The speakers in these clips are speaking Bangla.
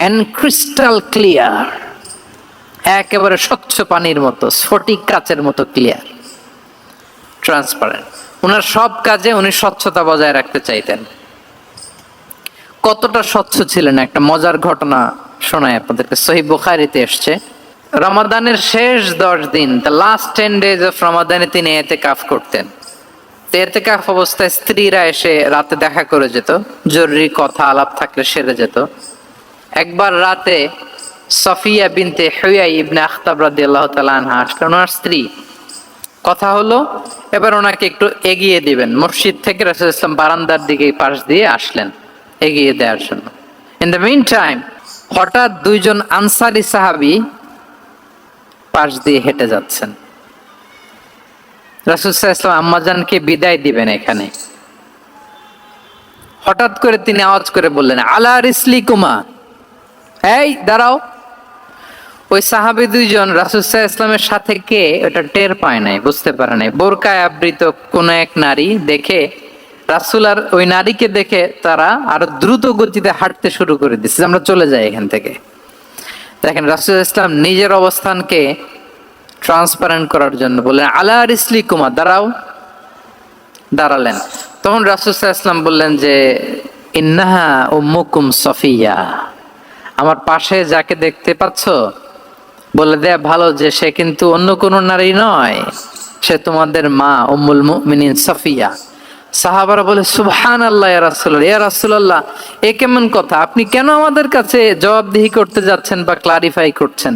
অ্যান্ড ক্রিস্টাল ক্লিয়ার একেবারে স্বচ্ছ পানির মতো, স্ফটিক কাচের মতো ক্লিয়ার ট্রান্সপারেন্ট ওনার সব কাজে উনি স্বচ্ছতা বজায় রাখতে চাইতেন। কতটা স্বচ্ছ ছিলেন একটা মজার ঘটনা শোনায় আপনাদেরকে। সহি বুখারিতে এসছে, রমাদানের শেষ দশ দিন the last ten days of রমাদানে তিনি এতে কাফ করতেন। এতে কাফ অবস্থায় স্ত্রীরা এসে রাতে দেখা করে যেত, জরুরি কথা, আলাপ থাকলে সেরে যেত। একবার রাতে সফিয়া বিনতে হুয়া ইবনে আখতাব রাদিয়াল্লাহু তাআলা আনহা আসলেন ওনার স্ত্রী। কথা হলো, এবার ওনাকে একটু এগিয়ে দিবেন। মসজিদ থেকে রাসূল ইসলাম বারান্দার দিকে পাশ দিয়ে আসলেন, এগিয়ে দেওয়ার জন্য। ইন দ্য মিন টাইম হঠাৎ দুইজন আনসারি সাহাবি পাশ দিয়ে হেঁটে যাচ্ছেন। রাসুল ইসলাম আম্মাজানকে বিদায় দিবেন এখানে। হঠাৎ করে তিনি আওয়াজ করে বললেন, আলা রিসলি কুমা এই, দাঁড়াও। ওই সাহাবি দুইজন রাসুসাহ ইসলামের সাথে কে? ওটা টের পায় নাই, বুঝতে পারে নাই। বোরকায় আবৃত কোন এক নারী দেখে, রাসুল আর ওই নারীকে দেখে তারা আরও দ্রুত গতিতে হাঁটতে শুরু করে দিচ্ছে আমরা চলে যাই এখান থেকে। দেখেন, রাসুল ইসলাম নিজের অবস্থানকে ট্রান্সপারেন্ট করার জন্য বললেন, আলা রিসলি কুমার দাঁড়াও। দাঁড়ালেন। তখন রাসুল ইসলাম বললেন যে, ইন্নাহা উম্মুকুম সফিয়া আমার পাশে যাকে দেখতে পাচ্ছ, বলে দেয়া ভালো যে সে কিন্তু অন্য কোনো নারী নয়। সে তোমাদের মা, উম্মুল মুমিনিন সফিয়া। সাহাবারা বলে সুবহান আল্লাহ রাসূলুল্লাহ। ইয়া রাসূলুল্লাহ, এ কেমন কথা? আপনি কেন আমাদের কাছে জবাবদিহি করতে যাচ্ছেন বা ক্লারিফাই করছেন?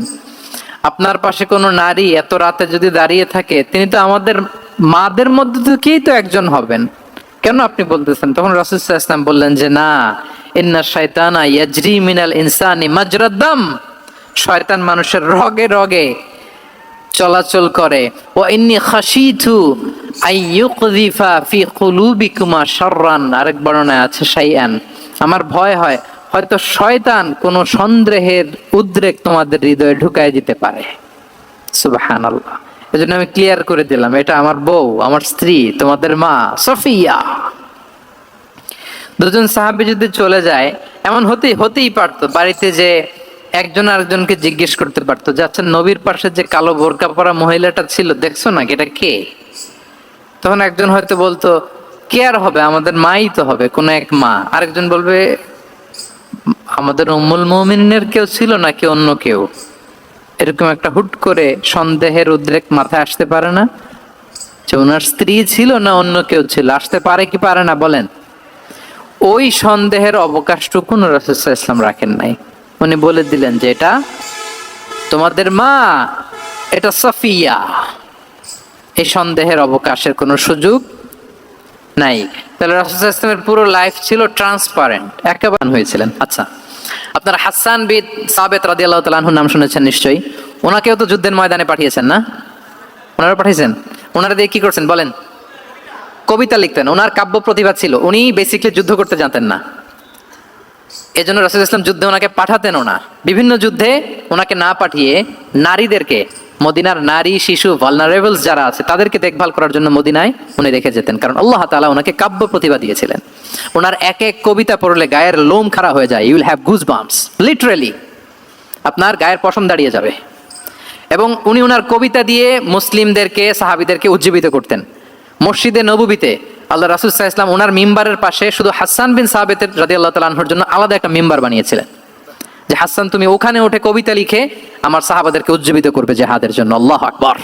আপনার পাশে কোনো নারী এত রাতে যদি দাঁড়িয়ে থাকে, তিনি তো আমাদের মাদের মধ্যে থেকেই তো একজন হবেন। কেন আপনি বলতেছেন? তখন রাসূল ওয়াসাল্লাম বললেন যে, না ইন্না শাইতানা ইয়াজরি মিনাল ইনসানি মাজরাদ্দাম শয়তান মানুষের রগে রগে চলাচল করে। ও ইন্নি খাশিতু আইয়ুকযিফা ফি কুলুবিকুমা শাররান। আরেক বর্ণনায় আছে, শাইআন। আমার ভয় হয়, হয়তো শয়তান কোনো সন্দেহের উদ্রেক তোমাদের হৃদয়ে ঢুকায় দিতে পারে। সুবহানাল্লাহ। এজন্য আমি ক্লিয়ার করে দিলাম, এটা আমার বউ, আমার স্ত্রী, তোমাদের মা, সফিয়া। দুজন সাহাবি যদি চলে যায়, এমন হতেই হতেই পারতো। বাড়িতে যে একজন আরেকজনকে জিজ্ঞেস করতে পারতো যে আচ্ছা নবীর পাশে যে কালো বোরকা পরা মহিলাটা ছিল, দেখছ না? এটা কে? তখন একজন হয়তো বলতো, কে আর হবে? আমাদের মাই তো হবে, কোন এক মা। আরেকজন বলবে, আমাদের উম্মুল মুমিনের কেউ ছিল নাকি অন্য কেউ? এরকম একটা হুট করে সন্দেহের উদ্রেক মাথায় আসতে পারে না যে, ওনার স্ত্রী ছিল না অন্য কেউ ছিল? আসতে পারে কি পারে না, বলেন। ওই সন্দেহের অবকাশটুকু রাসুসাহ ইসলাম রাখেন নাই। উনি বলে দিলেন যে এটা তোমাদের মা, এটা সফিয়া। এই সন্দেহের অবকাশের কোনো সুযোগ নাই। তাহলে রাসুসাহ ইসলামের পুরো লাইফ ছিল ট্রান্সপারেন্ট একেবারে হয়েছিলেন। আচ্ছা আপনার হাসান বিদ সাবেত রাদি আল্লাহ তালাহুর নাম শুনেছেন নিশ্চয়ই। ওনাকেও তো যুদ্ধের ময়দানে পাঠিয়েছেন না? ওনারা পাঠিয়েছেন? ওনারা দিয়ে কি করছেন? বলেন। কবিতা লিখতেন, ওনার কাব্য প্রতিভা ছিল, উনি বেসিকলি যুদ্ধ করতে জানতেন না। এজন্য রাসুল ইসলাম যুদ্ধে ওনাকে পাঠাতেনও না বিভিন্ন যুদ্ধে ওনাকে না পাঠিয়ে নারীদেরকে, মদিনার নারী, শিশু ভালনারেবলস যারা আছে, তাদেরকে দেখভাল করার জন্য মদিনায় উনি রেখে যেতেন, কারণ আল্লাহ তালা ওনাকে কাব্য প্রতিভা দিয়েছিলেন। ওনার এক এক কবিতা পড়লে গায়ের লোম খাড়া হয়ে যায় you'll have goose bumps literally আপনার গায়ের পশম দাঁড়িয়ে যাবে। এবং উনি ওনার কবিতা দিয়ে মুসলিমদেরকে, সাহাবিদেরকে উজ্জীবিত করতেন। মসজিদে নবুবিতে আল্লাহ রাসুল ইসলাম ওনার মিম্বারের পাশে শুধু হাসান বিন সাহাবেতের রাজি আল্লাহ তালাহর জন্য আলাদা একটা মিম্বার বানিয়েছিলেন। যে, হাসান, তুমি ওখানে উঠে কবিতা লিখে আমার সাহাবাদেরকে উজ্জীবিত করবে জেহাদের জন্য। আল্লাহ আকবর।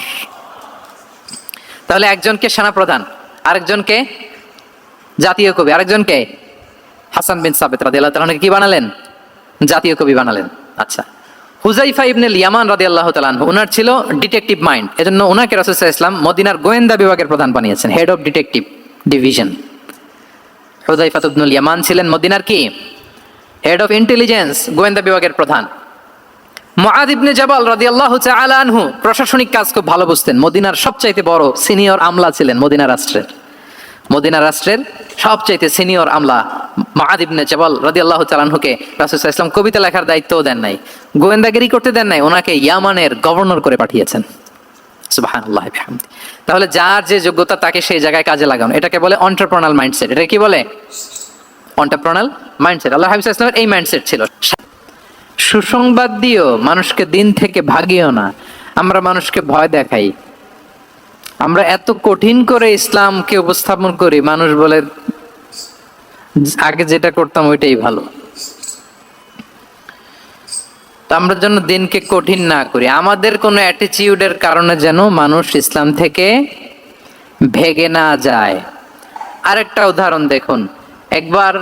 তাহলে একজনকে সেনাপ্রধান, আরেকজনকে জাতীয় কবি, আরেকজনকে হাসান বিন সাবেত রাদি আল্লাহ তালাহকে কি বানালেন? জাতীয় কবি বানালেন। আচ্ছা। হুজাইফা ইবনে ইয়ামান রাদি আল্লাহ তালান ওনার ছিল ডিটেকটিভ মাইন্ড এজন্য ওনাকে রাসুসাহ ইসলাম মদিনার গোয়েন্দা বিভাগের প্রধান বানিয়েছেন head of detective division Huzaifa ibnul Yaman ছিলেন মদিনার কি? হেড অফ ইন্টেলিজেন্স গোয়েন্দা বিভাগের প্রধান। মুআদ ইবনে জাবাল রাদিয়াল্লাহু তাআলা আনহু প্রশাসনিক কাজ খুব ভালো বুঝতেন। মদিনার সবচাইতে বড় সিনিয়র আমলা ছিলেন মদিনা রাষ্ট্রের। মদিনা রাষ্ট্রের সবচাইতে সিনিয়র আমলা মাহাদ ইবনে জাবাল রাদিয়াল্লাহু তাআলা আনহুকে রাসূল ওয়াসাল্লাম কবিতা লেখার দায়িত্বও দেন নাই, গোয়েন্দাগিরি করতে দেন নাই, ওনাকে ইয়ামানের গভর্নর করে পাঠিয়েছেন। তাহলে যার যে যোগ্যতা, তাকে সেই জায়গায় কাজে লাগানো। এটাকে বলে অন্টারপ্রনাল মাইন্ডসেট এটা কি বলে? অন্টারপ্রনাল মাইন্ডসেট আল্লাহ হাবিব ইসলামের এই মাইন্ডসেট ছিল। সুসংবাদ দিও, মানুষকে দিন থেকে ভাগিও না। আমরা মানুষকে ভয় দেখাই। আমরা এত কঠিন করে ইসলামকে উপস্থাপন করি, মানুষ বলে, আগে যেটা করতাম ওইটাই ভালো। আমরা যেন দিনকে কঠিন না করি। আমাদের কোনো অ্যাটিচিউডের কারণে যেন মানুষ ইসলাম থেকে ভেগে না যায়। আরেকটা উদাহরণ দেখুন। একবার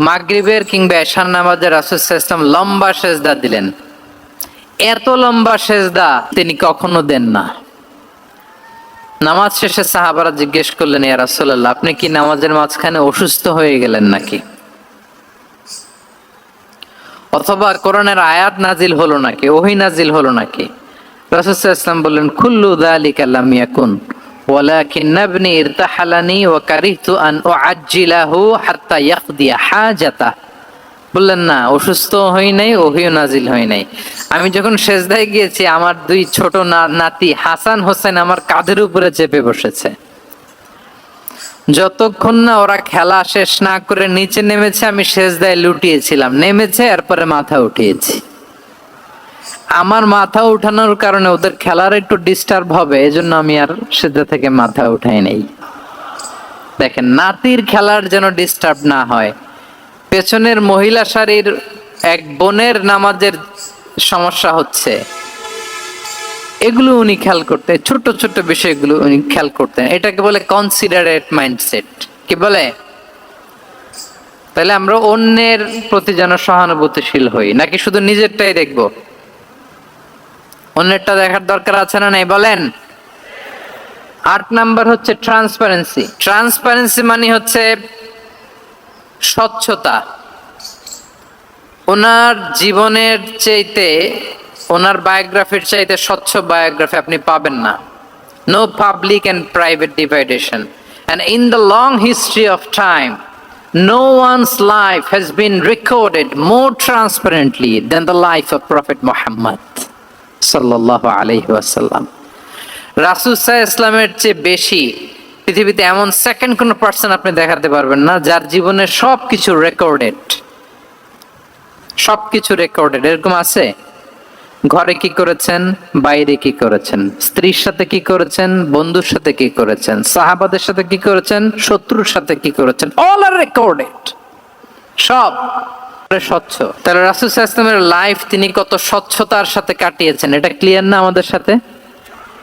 মাগরিবের কিংবা এশার নামাজের রাসুল ইসলাম লম্বা সেজদা দিলেন। এত লম্বা সেজদা তিনি কখনো দেন না। নামাজ শেষে সাহাবারা জিজ্ঞেস করলেন, ইয়া আপনি কি নামাজের মাঝখানে অসুস্থ হয়ে গেলেন নাকি? অথবা কোরআনের আয়াত নাজিল হলো নাকি, ওহি নাজিল হলো নাকি? রাসুসাল্লাম বললেন খুল্লু দালিক আল্লাম ইয়াকুন, ওয়ালাকিন ইবনি ইরতাহালানি ওয়া কারিহতু আন উআজ্জিলাহু হাত্তা হাজাতা বললেন, না, অসুস্থ হই নাই ওহিও নাজিল হই নাই। আমি যখন সেজদায় গিয়েছি, আমার দুই ছোট নাতি হাসান হোসেন আমার কাঁধের উপরে চেপে বসেছে। যতক্ষণ না ওরা খেলা শেষ না করে নিচে নেমেছে, আমি সেজদায় লুটিয়েছিলাম। নেমেছে, এরপরে মাথা উঠিয়েছি। আমার মাথা উঠানোর কারণে ওদের খেলার একটু ডিস্টার্ব হবে, এজন্য আমি আর সেজদা থেকে মাথা উঠাই নেই। দেখেন, নাতির খেলার যেন ডিস্টার্ব না হয়। পেছনের মহিলা সারির এক বোনের নামাজের সমস্যা হচ্ছে। এগুলো উনি খেয়াল করতেন ছোট ছোট বিষয়গুলো উনি খেয়াল করতেন। এটাকে বলে কনসিডারেট মাইন্ডসেট কি বলে? তাহলে আমরা অন্যের প্রতি যেন সহানুভূতিশীল হই, নাকি শুধু নিজেরটাই দেখব? অন্যেরটা দেখার দরকার আছে না নাই? বলেন। আট নাম্বার হচ্ছে ট্রান্সপারেন্সি ট্রান্সপারেন্সি মানে হচ্ছে স্বচ্ছতা। ওনার জীবনের চাইতে, ওনার বায়োগ্রাফির চাইতে স্বচ্ছ বায়োগ্রাফি আপনি পাবেন না। No public and private dividation and in the long history of time no one's life has been recorded more transparently than the life Prophet Muhammad sallallahu alayhi wasallam. রাসুল ইসলামের চেয়ে বেশি পৃথিবীতে এমন সেকেন্ড কোন পার্সন আপনি দেখাতে পারবেন না, যার জীবনের সবকিছু রেকর্ডেড সবকিছু রেকর্ডেড এরকম আছে? ঘরে কি করেছেন? বাইরে কি করেছেন? স্ত্রীর সাথে কি করেছেন? বন্ধুর সাথে কি করেছেন? সাহাবাদের সাথে কি করেছেন? শত্রুর সাথে কি করেছেন? অল আর রেকর্ডেড সব। স্বচ্ছ। তাহলে রাসুল ইসলামের লাইফ তিনি কত স্বচ্ছতার সাথে কাটিয়েছেন? এটা ক্লিয়ার না আমাদের সাথে?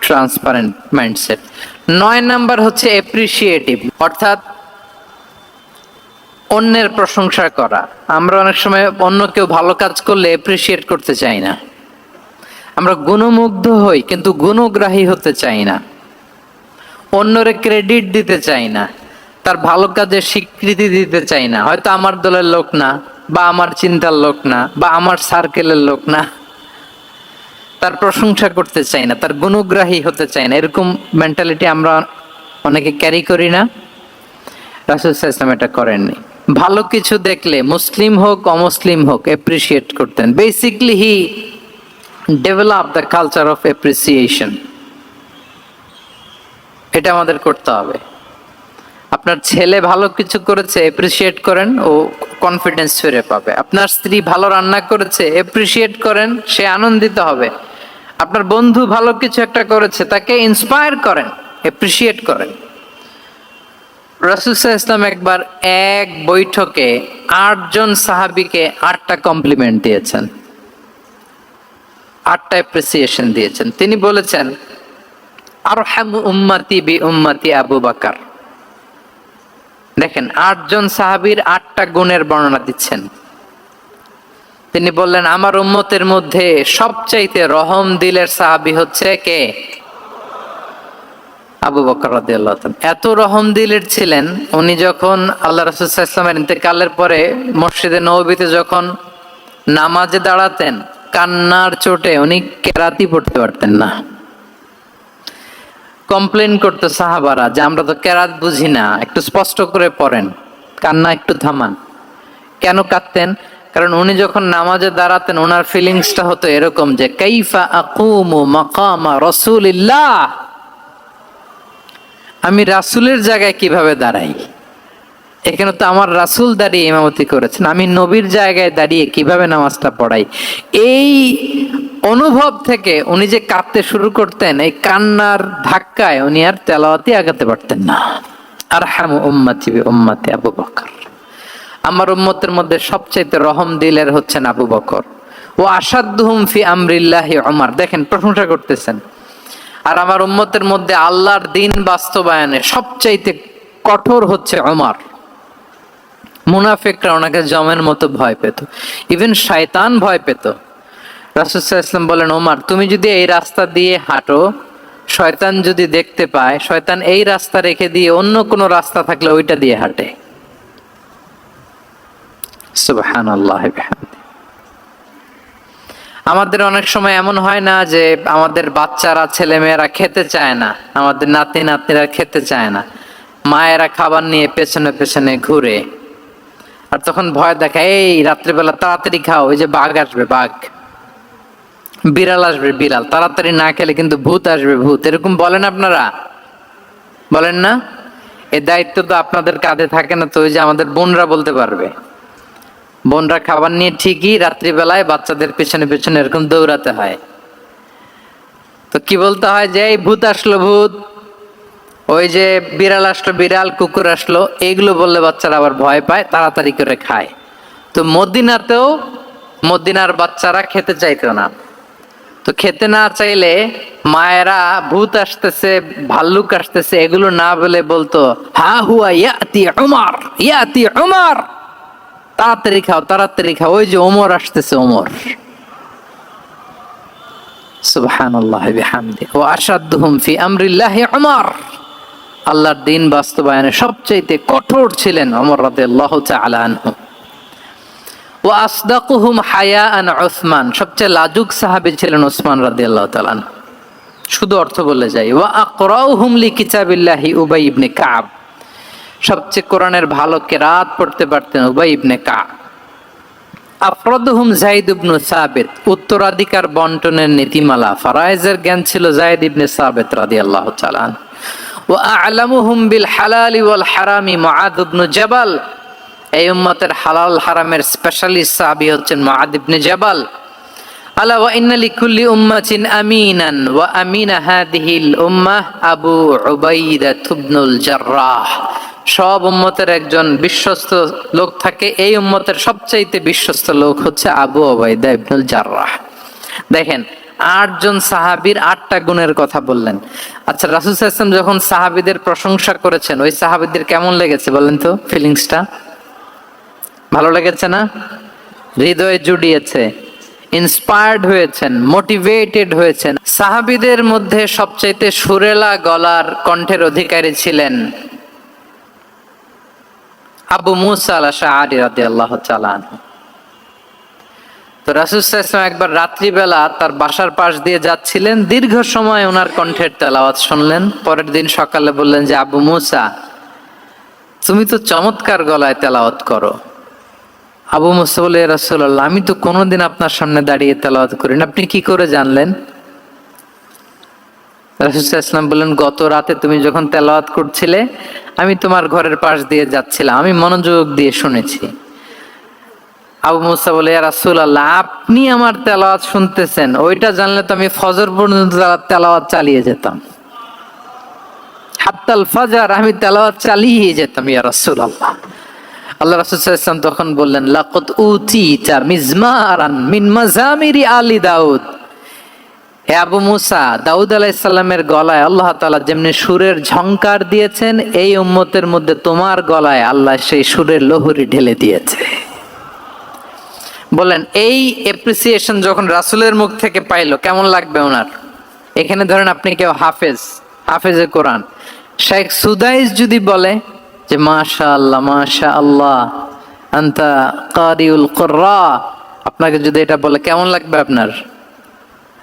ট্রান্সপারেন্ট মাইন্ডসেট নয় নাম্বার হচ্ছে অ্যাপ্রিসিয়েটিভ অর্থাৎ অন্যের প্রশংসা করা। আমরা অনেক সময় অন্য কেউ ভালো কাজ করলে এপ্রিসিয়েট করতে চাই না। আমরা গুণমুগ্ধ হই, কিন্তু গুণগ্রাহী হতে চাই না। অন্যরে ক্রেডিট দিতে চাই না। তার ভালো কাজের স্বীকৃতি দিতে চাই না। হয়তো আমার দলের লোক না, বা আমার চিন্তার লোক না, বা আমার সার্কেলের লোক না। তার প্রশংসা করতে চাই না, তার গুণগ্রাহী হতে চাই না। এরকম মেন্টালিটি আমরা অনেকে ক্যারি করি না। রাসুল ইসলাম এটা করেননি। ভালো কিছু দেখলে মুসলিম হোক, অমুসলিম হোক এপ্রিসিয়েট করতেন। Basically he develop the culture of appreciation এটা আমাদের করতে হবে। আপনার ছেলে ভালো কিছু করেছে এপ্রিসিয়েট করেন, ও কনফিডেন্স ফিরে পাবে। আপনার স্ত্রী ভালো রান্না করেছে এপ্রিসিয়েট করেন, সে আনন্দিত হবে। আপনার বন্ধু ভালো কিছু একটা করেছে, তাকে ইন্সপায়ার করেন এপ্রিসিয়েট করেন। রাসুলসাহ ইসলাম একবার এক বৈঠকে আটজন সাহাবিকে আটটা কমপ্লিমেন্ট দিয়েছেন। আটটা অ্যাপ্রিসিয়েশন দিয়েছেন। তিনি বলেছেন আর উম্মাতি বি উম্মাতি আবু বাকার। দেখেন, আটজন সাহাবীর আটটা গুণের বর্ণনা দিচ্ছেন। তিনি বললেন, আমার উম্মতের মধ্যে সবচাইতে রহম দিলের সাহাবি হচ্ছে কে? আবু বকর এত রহম দিলের ছিলেন, উনি যখন আল্লাহ রাসূল সাল্লাল্লাহু আলাইহি ইন্তেকালের পরে মসজিদে নববীতে যখন নামাজে দাঁড়াতেন, কান্নার চোটে উনি কেরাতি পড়তে পারতেন না। কমপ্লেন করতো সাহাবারা যে, আমরা তো কেরাত বুঝি না, একটু স্পষ্ট করে পড়েন, কান্না একটু থামান। কেন কাঁদতেন? কারণ উনি যখন নামাজে দাঁড়াতেন ওনার ফিলিংসটা হতো এরকম যে, কাইফা আকুমু মাকামা রসুলিল্লাহ? আমি রাসুলের জায়গায় কীভাবে দাঁড়াই? এখানে তো আমার রাসূল দাঁড়িয়ে ইমামতি করেছেন। আমি নবীর জায়গায় দাঁড়িয়ে কীভাবে নামাজটা পড়াই? এই অনুভব থেকে উনি যে কাঁদতে শুরু করতেন, এই কান্নার ধাক্কায় উনি আর তেলাওয়াতি আগাতে পারতেন না। আর হ্যাম উম্মাতি উম্মাতি আবু বকর। আমার উম্মতের মধ্যে সবচাইতে রহম দিলের হচ্ছেন আবু বকর। ও আসাদুহুম ফি আমরিল্লাহি ওমর দেখেন, প্রশংসা করতেছেন। আর আমার উম্মতের মধ্যে আল্লাহর দিন বাস্তবায়নে সবচাইতে কঠোর হচ্ছে ওমর মুনাফিকরা ওনাকে জমের মতো ভয় পেত। ইভেন শয়তান ভয় পেত। রাসুসাহ ইসলাম বলেন ওমার তুমি যদি এই রাস্তা দিয়ে হাঁটো, শয়তান যদি দেখতে পায়, শয়তান এই রাস্তা রেখে দিয়ে অন্য কোনো রাস্তা থাকলে ওইটা দিয়ে হাঁটে। আমাদের অনেক সময় এমন হয় না যে আমাদের বাচ্চারা, ছেলেমেয়েরা খেতে চায় না, আমাদের নাতি নাতনিরা খেতে চায় না। মায়েরা খাবার নিয়ে পেছনে পেছনে ঘুরে। আর তখন ভয় দেখায় এই, রাত্রিবেলা তাড়াতাড়ি খাও, ওই যে বাঘ আসবে, বাঘ। বিড়াল আসবে, বিড়াল। তাড়াতাড়ি না খেলে কিন্তু ভূত আসবে, ভূত। এরকম বলেন আপনারা? বলেন না? এ দায়িত্ব তো আপনাদের কাঁধে থাকে না তো ওই যে আমাদের বোনরা বলতে পারবে। বোনরা খাবার নিয়ে ঠিকই রাত্রিবেলায় বাচ্চাদের পেছনে পেছনে এরকম দৌড়াতে হয়। তো কি বলতে হয় যে, এই ভূত আসলো, ভূত। ওই যে বিড়াল আসলো, বিড়াল, কুকুর আসলো এইগুলো বললে বাচ্চারা আবার ভয় পায়, তাড়াতাড়ি করে খায়। তো মদিনাতেও মদিনার বাচ্চারা খেতে চাইতো না। তো খেতে না চাইলে মায়েরা, ভূত আসতেছে, ভাল্লুক আসতেছে, এগুলো না বলে বলতো, হা হুয়া ইয়াতি উমার ইয়াতি উমার। তাড়াতাড়ি খাও তাড়াতাড়ি খাও। ওই যে ওমর আসতেছে, ওমর। আল্লাহর দিন বাস্তবায়নে সবচাইতে কঠোর ছিলেন রাদিয়াল্লাহু তাআলা আনহু। ওয়া আসদাকুহুম হায়াআন উসমান। সবচেয়ে লাজুক সাহাবী ছিলেন ওসমান রাদিয়াল্লাহু তাআলা আনহু। শুধু অর্থ বলে যাই। ওয়া আকরাউহুম লিকিতাবিল্লাহি উবাই ইবনে কাব। সবচেয়ে কোরআনের ভালো কেরাত পড়তে পারতেন উবাই ইবনে কা আফরদহুম জাইদ ইবনু সাবিত, উত্তরাধিকার বন্টনের নীতিমালা ফারাইজের জ্ঞান ছিল জাইদ ইবনে সাবিত রাদিয়াল্লাহু তাআলা ওয়া আ'লামুহুম বিল হালালি ওয়াল হারামি মুআদ ইবনু জাবাল। এই উম্মতের হালাল হারামের স্পেশালিস্ট সাহাবী হচ্ছেন মুআদ ইবনে জাবাল। আলা ওয়া ইন্না লিকুল্লি উম্মাতিন আমিনান, ওয়া আমিনা হাদিহিল উম্মাহ আবু উবাইদা ইবনুল জাররাহ। সব উম্মতের একজন বিশ্বস্ত লোক থাকে, এই উম্মতের সবচাইতে বিশ্বস্ত লোক হচ্ছে আবু ওবাইদা ইবনুল জাররাহ। দেখেন আটজন সাহাবীর আটটা গুণের কথা বললেন। আচ্ছা রাসুল ইসলাম যখন সাহাবীদের প্রশংসা করেছেন, ওই সাহাবীদের কেমন লেগেছে বলেন তো ফিলিংসটা ভালো লেগেছে না? হৃদয়ে জুড়িয়েছে। ইন্সপায়ার্ড হয়েছেন মোটিভেটেড হয়েছেন। সাহাবীদের মধ্যে সবচাইতে সুরেলা গলার কণ্ঠের অধিকারী ছিলেন আবু মুসা আল তো রাসূল সাল্লাল্লাহু একবার রাত্রিবেলা তার বাসার পাশ দিয়ে যাচ্ছিলেন, দীর্ঘ সময় ওনার কণ্ঠের তেলাওয়াত শুনলেন, পরের দিন সকালে বললেন যে, আবু মুসা, তুমি তো চমৎকার গলায় তেলাওয়াত করো। আবু মুসা বলে আমি তো কোনোদিন আপনার সামনে দাঁড়িয়ে তেলাওয়াত করি না আপনি কি করে জানলেন? রাসুলাম বললেন, গত রাতে তুমি যখন তেলাওয়াত করছিলে, আমি তোমার ঘরের পাশ দিয়ে যাচ্ছিলাম। আমি মনোযোগ দিয়ে শুনেছি। আবু মুসা বলে রাসুল আল্লাহ আপনি আমার তেলাওয়াত শুনতেছেন। ওইটা জানলে তো আমি ফজর পর্যন্ত তেলাওয়াত চালিয়ে যেতাম। হাত্তাল ফাজার, আমি তেলাওয়াত চালিয়ে যেতাম, ইয়া রাসুল আল্লাহ আল্লাহ রাসুল তখন বললেন লাকত উতি তা মিজমারান মিন মাজামিরি আলী দাউদ। হে আবু মুসা, দাউদ আলাইসাল্লামের গলায় আল্লাহ তালা যেমনি সুরের ঝংকার দিয়েছেন, এই উম্মতের মধ্যে তোমার গলায় আল্লাহ সেই সুরের লহুরি ঢেলে দিয়েছে। বলেন এই এপ্রিসিয়েশন যখন রাসুলের মুখ থেকে পাইলো, কেমন লাগবে ওনার? এখানে ধরেন আপনি কেউ হাফেজ, হাফেজে কোরআন। শেখ সুদাইস যদি বলে যে মাশা আল্লাহ মাশা আল্লাহ আন্তা কারিউল কোর্রা। আপনাকে যদি এটা বলে, কেমন লাগবে আপনার?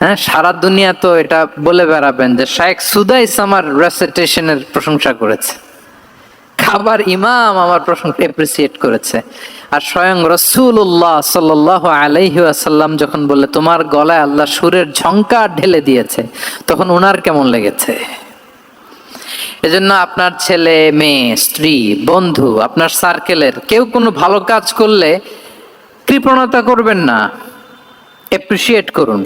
হ্যাঁ সারা দুনিয়া তো এটা বলে বেড়াবেন যে শাইখ সুদাইস আমার রেসিটেশনের প্রশংসা করেছে। খাবার ইমাম আমার প্রশংসা এপ্রিসিয়েট করেছে। আর স্বয়ং রসুল্লাহ সাল্লাহ আলাইহি আসাল্লাম যখন বললে, তোমার গলায় আল্লাহ সুরের ঝঙ্কার ঢেলে দিয়েছে, তখন ওনার কেমন লেগেছে? এজন্য আপনার ছেলে, মেয়ে, স্ত্রী, বন্ধু, আপনার সার্কেলের কেউ কোনো ভালো কাজ করলে কৃপণতা করবেন না। অ্যাপ্রিসিয়েট করুন।